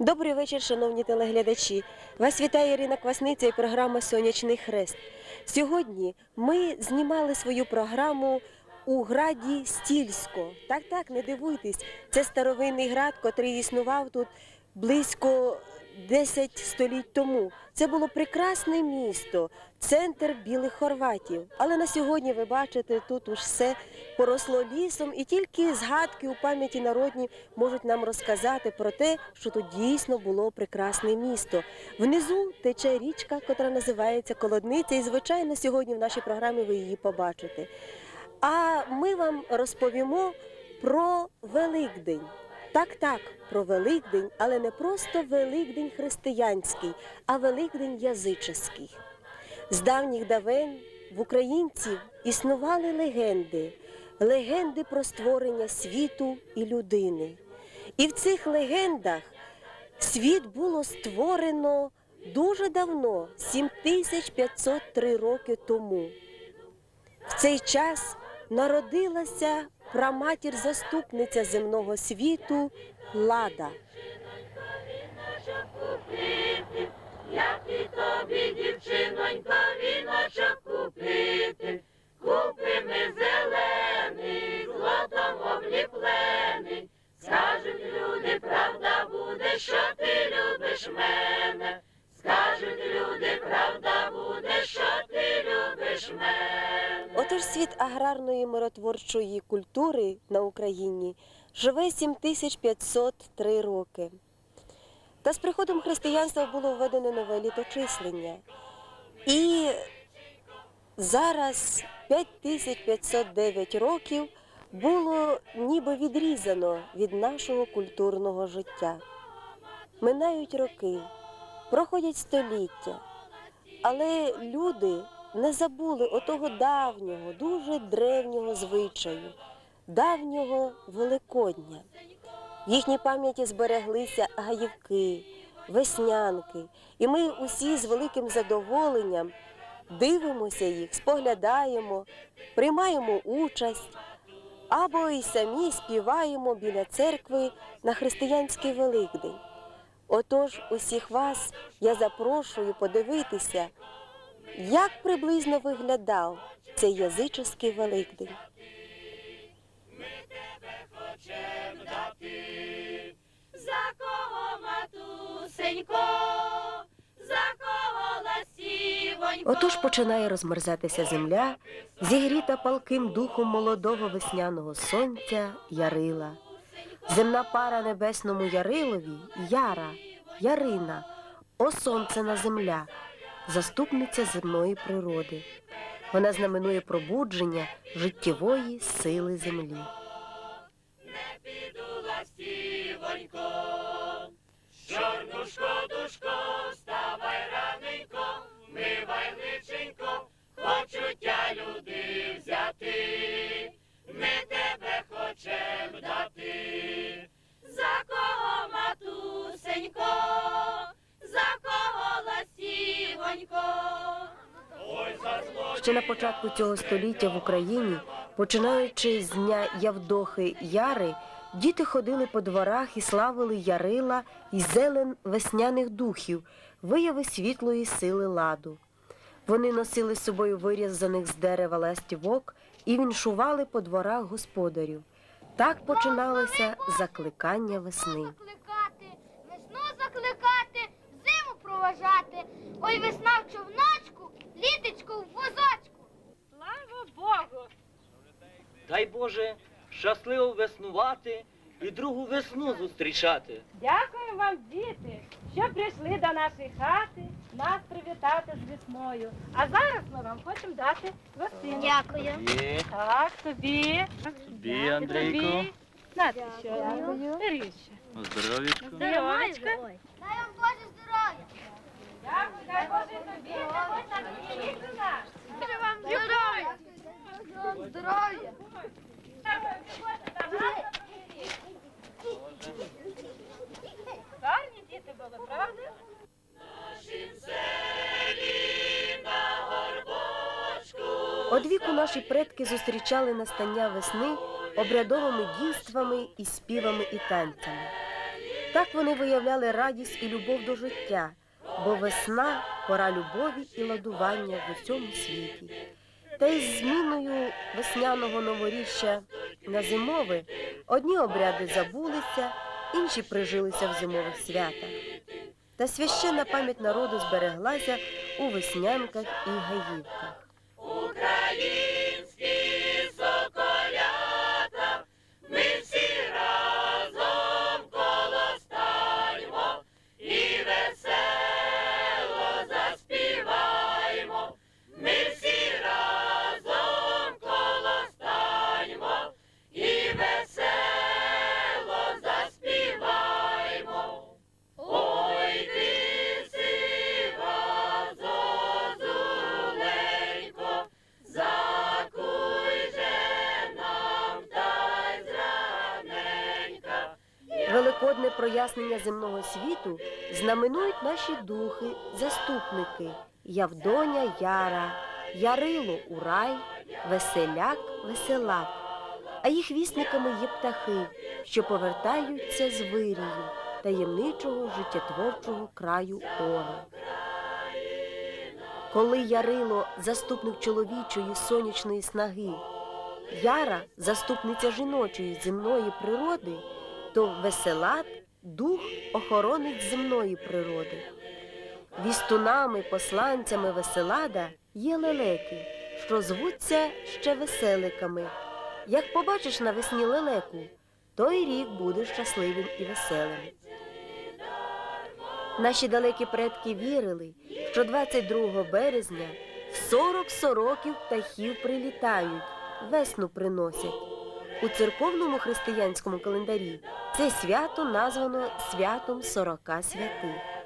Добрий вечір, шановні телеглядачі. Вас вітає Ірина Квасниця і програма Сонячний хрест. Сьогодні ми знімали свою програму у граді Стільсько. Так, так, не дивуйтесь. Це старовинний град, котрий існував тут близько 10 століть тому. Це було прекрасне місто, центр білих хорватів. Але на сьогодні ви бачите, тут уж все поросло лісом, і тільки згадки у пам'яті народній можуть нам розказати про те, що тут дійсно було прекрасне місто. Внизу тече річка, котра називається Колодниця, і звичайно сьогодні в нашій програмі ви її побачите. А ми вам розповімо про Великдень. Так, так, про Великдень, але не просто Великдень християнський, а Великдень язический. З давніх давен в українців існували легенди, легенди про створення світу і людини. І в цих легендах світ було створено дуже давно, 7503 роки тому. В цей час народилася праматір-заступниця земного світу Лада. Як і тобі, дівчинонько, віночок купити, купи ми зелений, злотом обліплений. Скажуть люди, правда буде, що ти любиш мене. Скажуть люди, мене. Світ аграрної миротворчої культури на Україні живе 7503 роки. Та з приходом християнства було введено нове літочислення. І зараз 5509 років було ніби відрізано від нашого культурного життя. Минають роки, проходять століття, але люди не забули отого давнього, дуже древнього звичаю, давнього Великодня. В їхній пам'яті збереглися гаївки, веснянки, і ми усі з великим задоволенням дивимося їх, споглядаємо, приймаємо участь або й самі співаємо біля церкви на християнський Великдень. Отож, усіх вас я запрошую подивитися, як приблизно виглядав цей язичний Великдень. За кого матусенько, за кого ласівонько. Отож починає розмерзатися земля, зігріта палким духом молодого весняного сонця Ярила. Земна пара небесному Ярилові Яра, Ярина, о сонцена земля, заступниця земної природи. Вона знаменує пробудження життєвої сили землі. Не піду ластівонько, чорнушко, душко, вставай раненько, мивай личенько, хочу тя люди взяти, ми тебе хочем дати. За кого, матусенько, Ще на початку цього століття в Україні, починаючи з дня Явдохи Яри, діти ходили по дворах і славили Ярила і зелен весняних духів, вияви світлої сили ладу. Вони носили з собою вирізаних з дерева ластівок і віншували по дворах господарів. Так починалося закликання весни. закликати, весну закликати, проважати. Ой, весна в човночку, літечко в возочку. Слава Богу! Дай Боже щасливо веснувати і другу весну зустрічати. Дякую вам, діти, що прийшли до нашої хати нас привітати з весною. А зараз ми вам хочемо дати гостину. Дякую. Так, тобі. Тобі, Андрійко. Тобі. Нати що. Дякую. Здоров'ячко. Здоровечка. Дай вам Боже здоров'я. Гарні діти були, правда? Од віку наші предки зустрічали настання весни обрядовими дійствами і співами і танцями. Так вони виявляли радість і любов до життя, бо весна пора любові і ладування в усьому світі. Та із зміною весняного новоріччя на зимове одні обряди забулися, інші прижилися в зимових святах. Та священна пам'ять народу збереглася у веснянках і гаївках. Прояснення земного світу знаменують наші духи, заступники Явдоня Яра, Ярило Урай, Веселяк Веселак. А їх вісниками є птахи, що повертаються з вирію таємничого життєтворчого краю Ора. Коли Ярило заступник чоловічої сонячної снаги, Яра заступниця жіночої земної природи, то веселат дух охоронець земної природи. Вістунами, посланцями веселада є лелеки, що звуться ще веселиками. Як побачиш навесні лелеку, той рік буде щасливим і веселим. Наші далекі предки вірили, що 22 березня 40 сороків птахів прилітають, весну приносять. У церковному християнському календарі це свято названо святом сорока святих.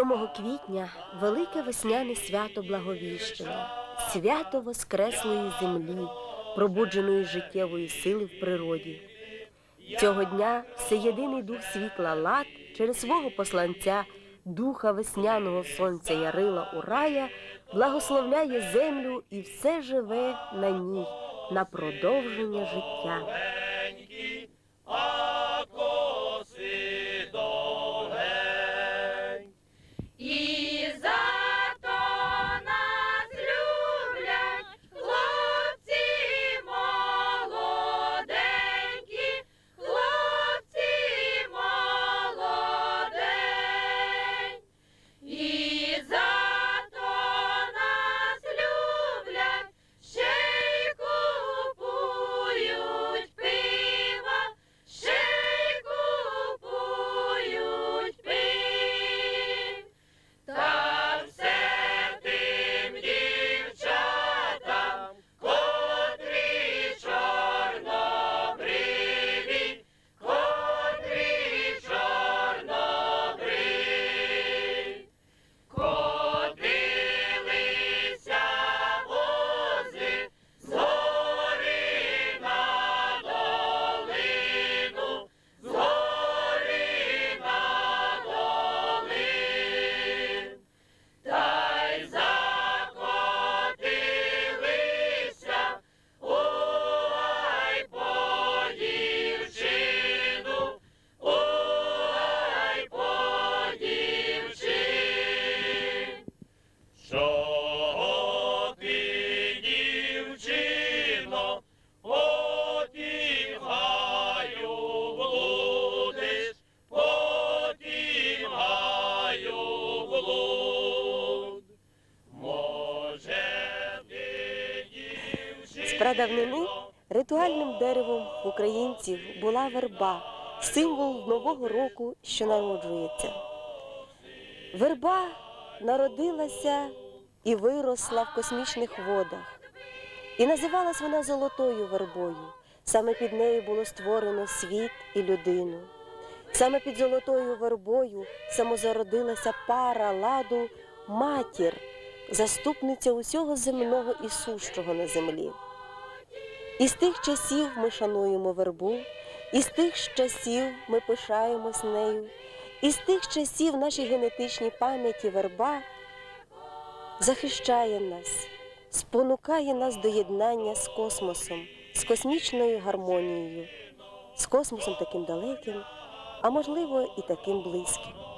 7 квітня велике весняне свято Благовіщення, свято Воскреслої землі, пробудженої життєвої сили в природі. Цього дня всеєдиний дух світла лад через свого посланця, духа весняного сонця Ярила Урая, благословляє землю і все живе на ній на продовження життя. Прадавнини ритуальним деревом українців була верба, символ нового року, що народжується. Верба народилася і виросла в космічних водах. І називалась вона золотою вербою. Саме під нею було створено світ і людину. Саме під золотою вербою самозародилася пара ладу матір, заступниця усього земного і сущого на землі. І з тих часів ми шануємо вербу, і з тих часів ми пишаємось нею, і з тих часів в нашій генетичній пам'яті верба захищає нас, спонукає нас до єднання з космосом, з космічною гармонією, з космосом таким далеким, а можливо і таким близьким.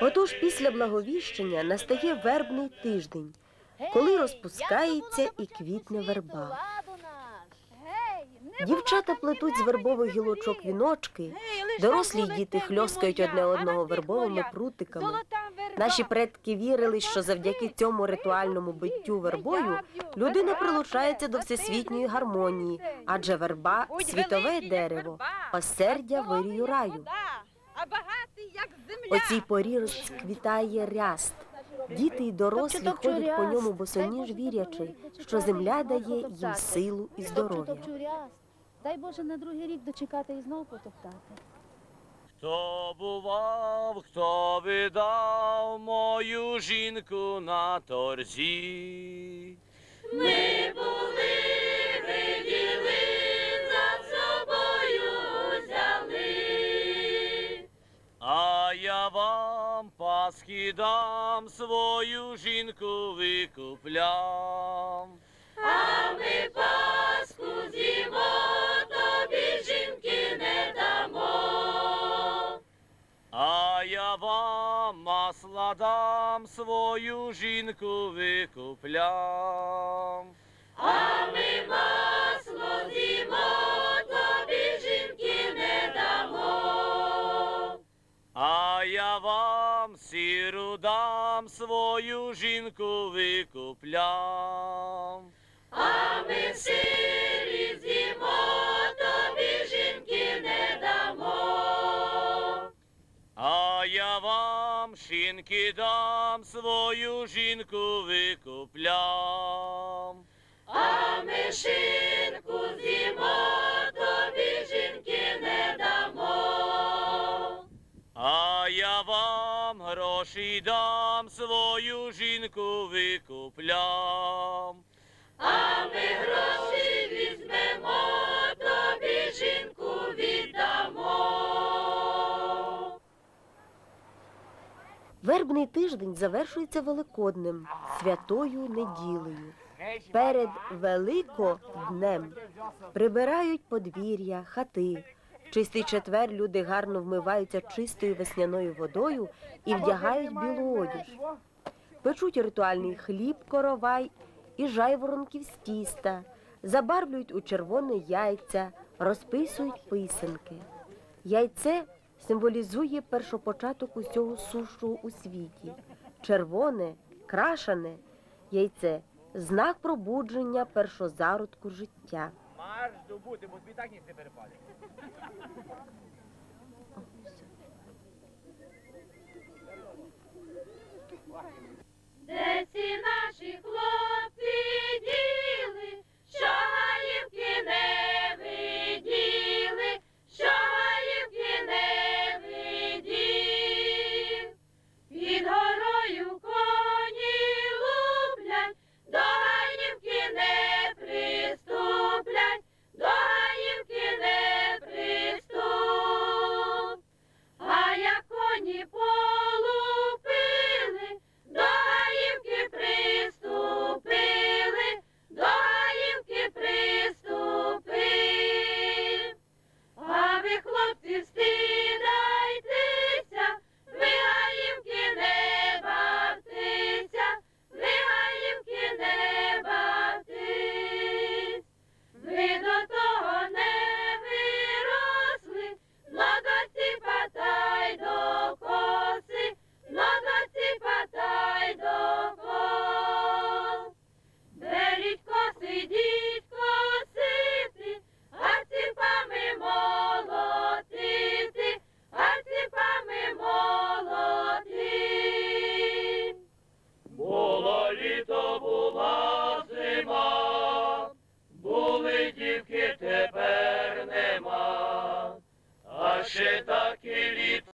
Отож після благовіщення настає вербний тиждень, коли розпускається і квітне верба. Дівчата плетуть з вербових гілочок віночки, дорослі й діти хльоскають одне одного вербовими прутиками. Наші предки вірили, що завдяки цьому ритуальному биттю вербою людина прилучається до всесвітньої гармонії, адже верба світове дерево, осердя вирію раю. О цій порі розквітає ряст. Діти й дорослі ходять по ньому босоніж вірячи, що земля дає їм силу і здоров'я. Дай Боже на другий рік дочекати і знову потоптати. Хто бував, хто видав мою жінку на торзі? Ми були, виділи, за А я вам пасхи дам, свою жінку викуплям. А ми паску з'їмо, тобі жінки не дамо. А я вам масла дам, свою жінку викуплям. Дам, свою жінку викуплям. А ми сирі з'їмо, тобі жінки не дамо. А я вам шинки дам, свою жінку викуплям. Гроші дам, свою жінку викуплям. А ми гроші візьмемо, тобі жінку віддамо. Вербний тиждень завершується Великоднем, святою неділею. Перед Великоднем прибирають подвір'я, хати. Чистий четвер люди гарно вмиваються чистою весняною водою і вдягають білу одіж. Печуть ритуальний хліб, коровай і жайворонків з тіста, забарвлюють у червоне яйця, розписують писанки. Яйце символізує першопочаток усього сущого у світі. Червоне, крашене яйце знак пробудження першозародку життя. Марш добути, бо тобі так ніхто перепаде. Де ці наші хлопці діли, що їм кінець?